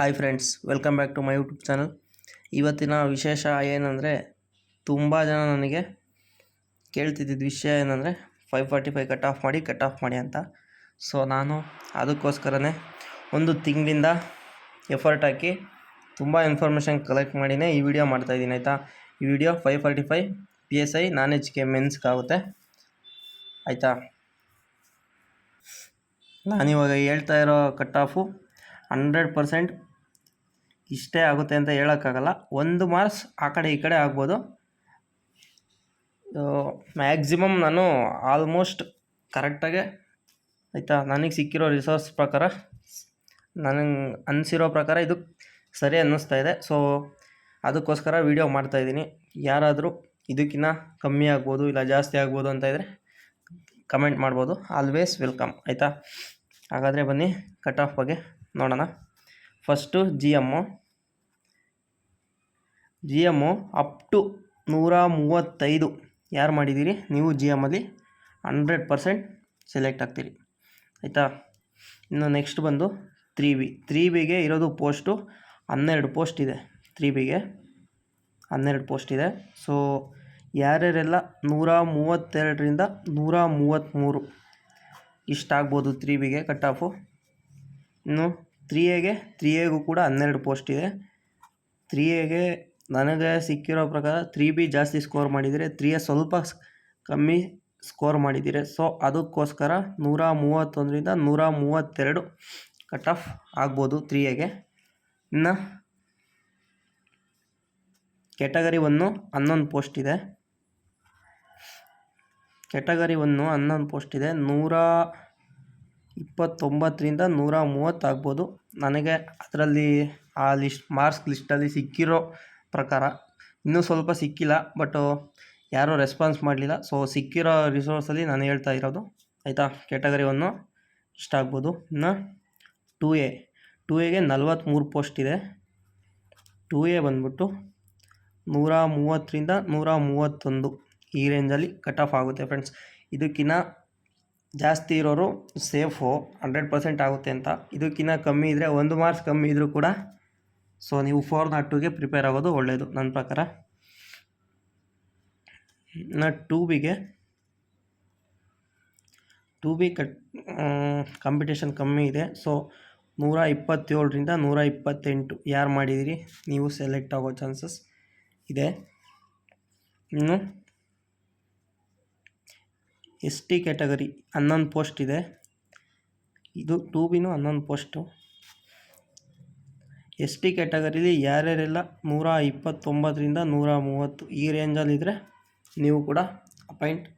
Hi friends, welcome back to my YouTube channel. ಇವತ್ತಿನ ವಿಶೇಷ ಏನಂದರೆ, ತುಂಬ ಜನ ನನಗೆ ಕೇಳ್ತಿದ್ದಿದ್ದು ವಿಷಯ ಏನಂದರೆ five forty five cut off ಮಾಡಿ ಕಟ್ ಆಫ್ ಮಾಡಿ ಅಂತ. ಸೊ ನಾನು ಅದಕ್ಕೋಸ್ಕರನೇ ಒಂದು ತಿಂಗಳಿಂದ ಎಫರ್ಟ್ ಹಾಕಿ ತುಂಬ ಇನ್ಫಾರ್ಮೇಷನ್ ಕಲೆಕ್ಟ್ ಮಾಡಿನೇ ಈ ವಿಡಿಯೋ ಮಾಡ್ತಾಯಿದ್ದೀನಿ ಆಯಿತಾ? ಈ video five forty five P S I non H K ಮೆನ್ಸ್ಗಾಗುತ್ತೆ ಆಯಿತಾ? ನಾನಿವಾಗ ಹೇಳ್ತಾ ಇರೋ ಕಟ್ ಆಫು ಹಂಡ್ರೆಡ್ ಪರ್ಸೆಂಟ್ ಇಷ್ಟೇ ಆಗುತ್ತೆ ಅಂತ ಹೇಳೋಕ್ಕಾಗಲ್ಲ. ಒಂದು ಮಾರ್ಕ್ಸ್ ಆ ಕಡೆ ಈ ಕಡೆ ಆಗ್ಬೋದು. ಮ್ಯಾಕ್ಸಿಮಮ್ ನಾನು ಆಲ್ಮೋಸ್ಟ್ ಕರೆಕ್ಟಾಗೆ ಆಯಿತಾ? ನನಗೆ ಸಿಕ್ಕಿರೋ ರಿಸೋರ್ಸ್ ಪ್ರಕಾರ, ನನಗೆ ಅನಿಸಿರೋ ಪ್ರಕಾರ ಇದು ಸರಿ ಅನ್ನಿಸ್ತಾ ಇದೆ. ಸೊ ಅದಕ್ಕೋಸ್ಕರ ವೀಡಿಯೋ ಮಾಡ್ತಾಯಿದ್ದೀನಿ ಯಾರಾದರೂ ಇದಕ್ಕಿಂತ ಕಮ್ಮಿ ಆಗ್ಬೋದು ಇಲ್ಲ ಜಾಸ್ತಿ ಆಗ್ಬೋದು ಅಂತ ಇದ್ದರೆ ಕಮೆಂಟ್ ಮಾಡ್ಬೋದು. ಆಲ್ವೇಸ್ ವೆಲ್ಕಮ್ ಆಯಿತಾ? ಹಾಗಾದರೆ ಬನ್ನಿ ಕಟ್ ಆಫ್ ಬಗ್ಗೆ ನೋಡೋಣ. First G M G M up to ನೂರ ಮೂವತ್ತೈದು. ಯಾರು ಮಾಡಿದ್ದೀರಿ ನೀವು ಜಿ ಎಮ್ಮಲ್ಲಿ ಹಂಡ್ರೆಡ್ ಪರ್ಸೆಂಟ್ ಸೆಲೆಕ್ಟ್ ಆಗ್ತೀರಿ. ಆಯಿತಾ? ಇನ್ನು ನೆಕ್ಸ್ಟ್ ಬಂದು ತ್ರೀ ಬಿ ತ್ರೀ ಬಿಗೆ ಇರೋದು ಪೋಸ್ಟು ಹನ್ನೆರಡು ಪೋಸ್ಟ್ ಇದೆ. ತ್ರೀ ಬಿಗೆ ಹನ್ನೆರಡು ಪೋಸ್ಟ್ ಇದೆ. ಸೊ ಯಾರ್ಯಾರೆಲ್ಲ ನೂರ ಮೂವತ್ತೆರಡರಿಂದ ನೂರ ಮೂವತ್ತ್ಮೂರು ಇಷ್ಟಾಗ್ಬೋದು ತ್ರೀ ಬಿಗೆ ಕಟ್ ಆಫು ಇನ್ನು ತ್ರೀ ಎಗೆ ತ್ರೀ ಎಗೂ ಕೂಡ ಹನ್ನೆರಡು ಪೋಸ್ಟ್ ಇದೆ ತ್ರೀ ಎಗೆ ನನಗೆ ಸಿಕ್ಕಿರೋ ಪ್ರಕಾರ ತ್ರೀ ಬಿ ಜಾಸ್ತಿ ಸ್ಕೋರ್ ಮಾಡಿದರೆ ತ್ರೀ ಎ ಸ್ವಲ್ಪ ಕಮ್ಮಿ ಸ್ಕೋರ್ ಮಾಡಿದ್ದೀರಿ. ಸೊ ಅದಕ್ಕೋಸ್ಕರ ನೂರ ಮೂವತ್ತೊಂದರಿಂದ ನೂರ ಮೂವತ್ತೆರಡು ಕಟ್ ಆಫ್ ಆಗ್ಬೋದು ತ್ರೀ ಎಗೆ ಇನ್ನು ಕೆಟಗರಿ ಒನ್ನು ಹನ್ನೊಂದು ಪೋಸ್ಟ್ ಇದೆ. ಕೆಟಗರಿ ಒನ್ನು ಹನ್ನೊಂದು ಪೋಸ್ಟ್ ಇದೆ. ನೂರ ಇಪ್ಪತ್ತೊಂಬತ್ತರಿಂದ ನೂರ ಮೂವತ್ತಾಗ್ಬೋದು ನನಗೆ ಅದರಲ್ಲಿ ಆ ಲಿಸ್ಟ್, ಮಾರ್ಕ್ಸ್ ಲಿಸ್ಟಲ್ಲಿ ಸಿಕ್ಕಿರೋ ಪ್ರಕಾರ. ಇನ್ನೂ ಸ್ವಲ್ಪ ಸಿಕ್ಕಿಲ್ಲ ಬಟ್ ಯಾರೂ ರೆಸ್ಪಾನ್ಸ್ ಮಾಡಲಿಲ್ಲ. ಸೊ ಸಿಕ್ಕಿರೋ ರಿಸೋರ್ಸಲ್ಲಿ ನಾನು ಹೇಳ್ತಾ ಇರೋದು. ಆಯಿತಾ? ಕ್ಯಾಟಗರಿ ಒನ್ನು ಇಷ್ಟ ಆಗ್ಬೋದು. ಇನ್ನು ಟೂ ಎ ಟೂ ಎಗೆ ನಲ್ವತ್ತ್ಮೂರು ಪೋಸ್ಟ್ ಇದೆ. ಟೂ ಎ ಬಂದ್ಬಿಟ್ಟು ನೂರ ಮೂವತ್ತರಿಂದ ನೂರ ಮೂವತ್ತೊಂದು ಈ ರೇಂಜಲ್ಲಿ ಕಟ್ ಆಫ್ ಆಗುತ್ತೆ ಫ್ರೆಂಡ್ಸ್ ಇದಕ್ಕಿಂತ ಜಾಸ್ತಿ ಇರೋರು ಸೇಫು, ಹಂಡ್ರೆಡ್ ಪರ್ಸೆಂಟ್ ಆಗುತ್ತೆ ಅಂತ. ಇದಕ್ಕಿಂತ ಕಮ್ಮಿ ಇದ್ದರೆ ಒಂದು ಮಾರ್ಕ್ಸ್ ಕಮ್ಮಿ ಇದ್ದರೂ ಕೂಡ, ಸೊ ನೀವು ಫೋರ್ ನಾಟ್ ಟೂಗೆ ಪ್ರಿಪೇರ್ ಆಗೋದು ಒಳ್ಳೆಯದು ನನ್ನ ಪ್ರಕಾರ. ಇನ್ನು ಟೂ ಬಿಗೆ ಟೂ ಬಿ ಕಟ್ ಕಾಂಪಿಟೇಷನ್ ಕಮ್ಮಿ ಇದೆ. ಸೊ ನೂರ ಇಪ್ಪತ್ತೇಳರಿಂದ ನೂರ ಇಪ್ಪತ್ತೆಂಟು ಯಾರು ಮಾಡಿದಿರಿ? ನೀವು ಸೆಲೆಕ್ಟ್ ಆಗೋ ಚಾನ್ಸಸ್ ಇದೆ. ಇನ್ನು ಎಸ್ ಟಿ ಕ್ಯಾಟಗರಿ ಹನ್ನೊಂದು ಪೋಸ್ಟ್ ಇದೆ. ಇದು ಟು ಬಿನೂ ಹನ್ನೊಂದು ಪೋಸ್ಟು. ಎಸ್ ಟಿ ಕ್ಯಾಟಗರಿಲಿ ಯಾರ್ಯಾರೆಲ್ಲ ನೂರ ಇಪ್ಪತ್ತೊಂಬತ್ತರಿಂದ ನೂರ ಮೂವತ್ತು ಈ ರೇಂಜಲ್ಲಿದ್ದರೆ ನೀವು ಕೂಡ ಅಪಾಯಿಂಟ್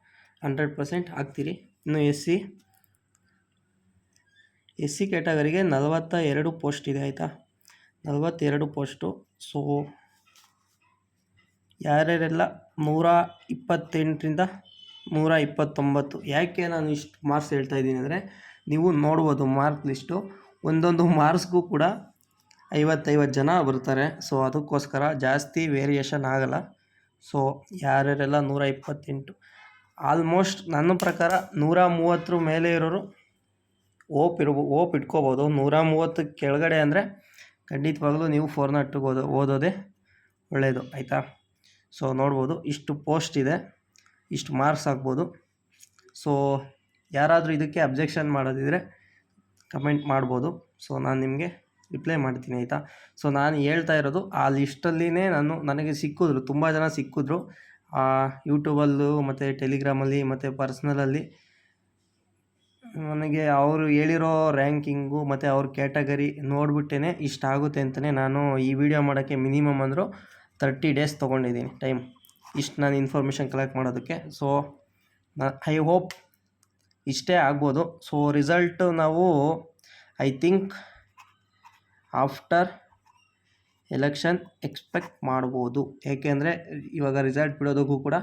ಹಂಡ್ರೆಡ್ ಪರ್ಸೆಂಟ್ ಆಗ್ತೀರಿ. ಇನ್ನು ಎಸ್ ಸಿ ಎಸ್ ಸಿ ಕ್ಯಾಟಗರಿಗೆ ನಲವತ್ತ ಎರಡು ಪೋಸ್ಟ್ ಇದೆ ಆಯಿತಾ? ನಲವತ್ತೆರಡು ಪೋಸ್ಟು. ಸೊ, ಯಾರ್ಯಾರೆಲ್ಲ ನೂರ ಇಪ್ಪತ್ತೆಂಟರಿಂದ ನೂರ ಇಪ್ಪತ್ತೊಂಬತ್ತು ಯಾಕೆ ನಾನು ಇಷ್ಟು ಮಾರ್ಕ್ಸ್ ಹೇಳ್ತಾ ಇದ್ದೀನಿ ಅಂದರೆ, ನೀವು ನೋಡ್ಬೋದು ಮಾರ್ಕ್ ಲಿಸ್ಟು ಒಂದೊಂದು ಮಾರ್ಕ್ಸ್ಗೂ ಕೂಡ ಐವತ್ತೈವತ್ತು ಜನ ಬರ್ತಾರೆ. ಸೊ ಅದಕ್ಕೋಸ್ಕರ ಜಾಸ್ತಿ ವೇರಿಯೇಷನ್ ಆಗಲ್ಲ. ಸೊ ಯಾರ್ಯಾರೆಲ್ಲ ನೂರ ಇಪ್ಪತ್ತೆಂಟು ಆಲ್ಮೋಸ್ಟ್ ನನ್ನ ಪ್ರಕಾರ ನೂರ ಮೂವತ್ತರ ಮೇಲೆ ಇರೋರು ಓಪ್ ಇರ್ಬೋ ಓಪ್ ಇಟ್ಕೋಬೋದು. ನೂರ ಮೂವತ್ತು ಕೆಳಗಡೆ ಅಂದರೆ ಖಂಡಿತವಾಗ್ಲೂ ನೀವು ಫೋರ್ ನಾಟ್ಗೆ ಓದೋ ಓದೋದೇ ಒಳ್ಳೆಯದು ಆಯಿತಾ? ಸೊ ನೋಡ್ಬೋದು. ಇಷ್ಟು ಪೋಸ್ಟ್ ಇದೆ. ಇಷ್ಟು ಮಾರ್ಕ್ಸ್ ಆಗ್ಬೋದು. ಸೊ ಯಾರಾದರೂ ಇದಕ್ಕೆ ಅಬ್ಜೆಕ್ಷನ್ ಮಾಡೋದಿದ್ರೆ ಕಮೆಂಟ್ ಮಾಡ್ಬೋದು. ಸೊ ನಾನು ನಿಮಗೆ ರಿಪ್ಲೈ ಮಾಡ್ತೀನಿ ಆಯಿತಾ? ಸೊ ನಾನು ಹೇಳ್ತಾ ಇರೋದು, ಆ ಲಿಸ್ಟಲ್ಲಿನೇ ನಾನು, ನನಗೆ ಸಿಕ್ಕಿದ್ರು, ತುಂಬ ಜನ ಸಿಕ್ಕಿದ್ರು. ಯೂಟ್ಯೂಬಲ್ಲೂ ಮತ್ತು ಟೆಲಿಗ್ರಾಮಲ್ಲಿ ಮತ್ತು ಪರ್ಸ್ನಲಲ್ಲಿ ನನಗೆ ಅವರು ಹೇಳಿರೋ ರ್ಯಾಂಕಿಂಗು ಮತ್ತು ಅವ್ರ ಕ್ಯಾಟಗರಿ ನೋಡಿಬಿಟ್ಟೇ ಇಷ್ಟ ಆಗುತ್ತೆ ಅಂತಲೇ ನಾನು ಈ ವಿಡಿಯೋ ಮಾಡೋಕ್ಕೆ ಮಿನಿಮಮ್ ಅಂದರೂ ತರ್ಟಿ ಡೇಸ್ ತೊಗೊಂಡಿದ್ದೀನಿ ಟೈಮ್ ಇಷ್ಟು ನಾನು ಇನ್ಫಾರ್ಮೇಷನ್ ಕಲೆಕ್ಟ್ ಮಾಡೋದಕ್ಕೆ. ಸೊ ಐ ಹೋಪ್ ಇಷ್ಟೇ ಆಗ್ಬೋದು. ಸೊ ರಿಸಲ್ಟ್ ನಾವು I think after election expect ಮಾಡ್ಬೋದು. ಏಕೆಂದರೆ, ಇವಾಗ ರಿಸಲ್ಟ್ ಬಿಡೋದಕ್ಕೂ ಕೂಡ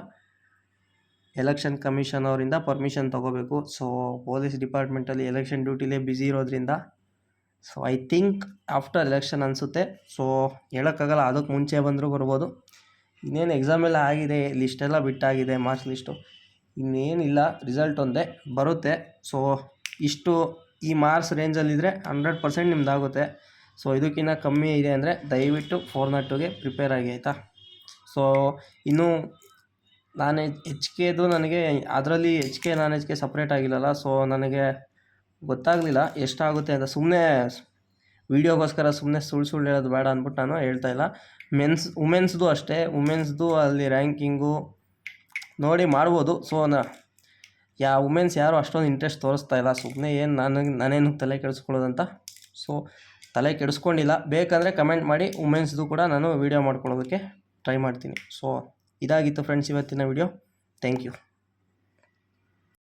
ಎಲೆಕ್ಷನ್ ಕಮಿಷನ್ ಅವರಿಂದ ಪರ್ಮಿಷನ್ ತೊಗೋಬೇಕು. ಸೊ ಪೊಲೀಸ್ ಡಿಪಾರ್ಟ್ಮೆಂಟಲ್ಲಿ ಎಲೆಕ್ಷನ್ ಡ್ಯೂಟಿಲೇ ಬ್ಯುಸಿ ಇರೋದ್ರಿಂದ so I think after election ಅನಿಸುತ್ತೆ. ಸೊ ಹೇಳೋಕ್ಕಾಗಲ್ಲ ಅದಕ್ಕೆ ಮುಂಚೆ ಬಂದರೂ ಬರ್ಬೋದು. ಇನ್ನೇನು ಎಕ್ಸಾಮ್ ಎಲ್ಲ ಆಗಿದೆ ಲಿಸ್ಟೆಲ್ಲ ಬಿಟ್ಟಾಗಿದೆ ಮಾರ್ಕ್ಸ್ ಲಿಸ್ಟು ಇನ್ನೇನಿಲ್ಲ ರಿಸಲ್ಟ್ ಒಂದೇ ಬರುತ್ತೆ. ಸೊ ಇಷ್ಟು ಈ ಮಾರ್ಕ್ಸ್ ರೇಂಜಲ್ಲಿದ್ದರೆ ಹಂಡ್ರೆಡ್ ಪರ್ಸೆಂಟ್ ನಿಮ್ಮದಾಗುತ್ತೆ ಸೊ ಇದಕ್ಕಿಂತ ಕಮ್ಮಿ ಇದೆ ಅಂದರೆ ದಯವಿಟ್ಟು ಫೋರ್ ನಾಟ್ ಟುಗೆ ಪ್ರಿಪೇರ್ ಆಗಿ, ಆಯಿತಾ? ಸೊ ಇನ್ನೂ ನಾನು ಎಚ್ ಕೆದು ನನಗೆ, ಅದರಲ್ಲಿ H K non H K separate ಆಗಿಲ್ಲಲ್ಲ. So ನನಗೆ ಗೊತ್ತಾಗಲಿಲ್ಲ ಎಷ್ಟಾಗುತ್ತೆ ಅಂತ. ಸುಮ್ಮನೆ ವೀಡಿಯೋಗೋಸ್ಕರ ಸುಮ್ಮನೆ ಸುಳ್ಳು ಸುಳ್ಳು ಹೇಳೋದು ಬೇಡ ಅಂದ್ಬಿಟ್ಟು ನಾನು ಹೇಳ್ತಾ ಇಲ್ಲ. ಮೆನ್ಸ್, ವುಮೆನ್ಸ್ದು ಅಷ್ಟೇ. ವುಮೆನ್ಸ್ದು ಅಲ್ಲಿ ರ್ಯಾಂಕಿಂಗು ನೋಡಿ ಮಾಡ್ಬೋದು. ಸೊ, ನಾ, ಯಾ, ವುಮೆನ್ಸ್ ಯಾರು ಅಷ್ಟೊಂದು ಇಂಟ್ರೆಸ್ಟ್ ತೋರಿಸ್ತಾ ಇಲ್ಲ. ಸುಮ್ಮನೆ ಏನು ನನಗೆ ನಾನೇನು ತಲೆ ಕೆಡಿಸ್ಕೊಳ್ಳೋದಂತ? ಸೊ, ತಲೆ ಕೆಡಿಸ್ಕೊಂಡಿಲ್ಲ. ಬೇಕಂದರೆ ಕಮೆಂಟ್ ಮಾಡಿ. ವುಮೆನ್ಸ್ದು ಕೂಡ ನಾನು ವೀಡಿಯೋ ಮಾಡ್ಕೊಳ್ಳೋದಕ್ಕೆ ಟ್ರೈ ಮಾಡ್ತೀನಿ. ಸೊ, ಇದಾಗಿತ್ತು ಫ್ರೆಂಡ್ಸ್ ಇವತ್ತಿನ ವಿಡಿಯೋ ಥ್ಯಾಂಕ್ ಯು